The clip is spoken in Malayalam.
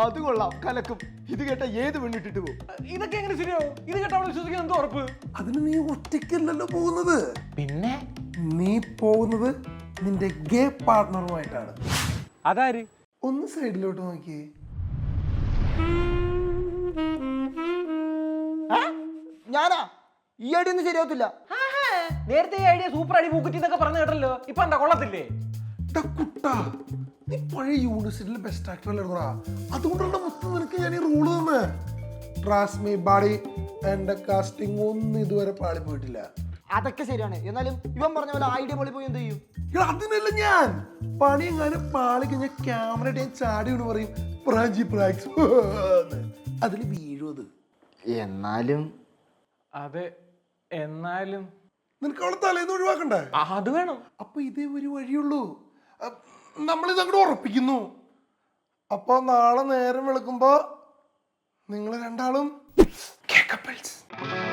അത് കൊള്ളാം കലക്കും. ഇത് കേട്ട ഏത് പെണ്ണിട്ടിട്ട് പോകും ഇതൊക്കെ എങ്ങനെ ശരിയാവും? ഇത് കേട്ട അവളെ വിശ്വസിക്കാൻ എന്തോ ഉറപ്പ്. അതിന് നീ ഒറ്റയ്ക്കല്ലല്ലോ പോകുന്നത്. പിന്നെ? നീ പോകുന്നത് നിന്റെ ഗേ പാർട്ട്ണറുമായിട്ടാണ് അതാര്? ഒന്ന് സൈഡിലോട്ട് നോക്കിയേ. ഞാനാ? ഈ ഐഡിയ ഒന്നും ശരിയാവത്തില്ല. നേരത്തെ ഈ ഐഡിയ സൂപ്പർ അടി പൂക്കുറ്റി എന്നൊക്കെ പറഞ്ഞു കേട്ടല്ലോ. ഇപ്പൊ എന്താ കൊള്ളത്തില്ലേ? കുട്ടാ. നീ പഴയ യൂണിവേഴ്സിറ്റിയിലെ ബെസ്റ്റ് ആക്ടർ അല്ലേ അതുകൊണ്ടുള്ള മൊത്തം നിനക്ക് ഞാൻ ഈ റൂൾ തന്നെ. ട്രാസ്മി ബാഡി എന്റെ കാസ്റ്റിംഗ് ഒന്നും ഇതുവരെ പാളി പോയിട്ടില്ല അതൊക്കെ ശരിയാണ്. എന്നാലും ഇവൻ പറഞ്ഞ പോലെ ഐഡിയ പൊളി പോയി എന്ത് ചെയ്യും? അതിനല്ല ഞാൻ. പണി എങ്ങാനും പാളി കഴിഞ്ഞാൽ ക്യാമറ ഞാൻ ചാടി എന്ന് പറയും. പ്രാഞ്ചി പ്രാക്സ്. അതിൽ വീഴും അത്. എന്നാലും അതെ എന്നാലും നിനക്ക് അവളെ തലേന്ന് ഒഴിവാക്കണ്ടേ? അത് വേണം. അപ്പൊ ഇതേ ഒരു വഴിയുള്ളൂ. നമ്മളിത് അങ്ങോട്ട് ഉറപ്പിക്കുന്നു. അപ്പൊ നാളെ നേരം വെളുക്കുമ്പോ നിങ്ങൾ രണ്ടാളും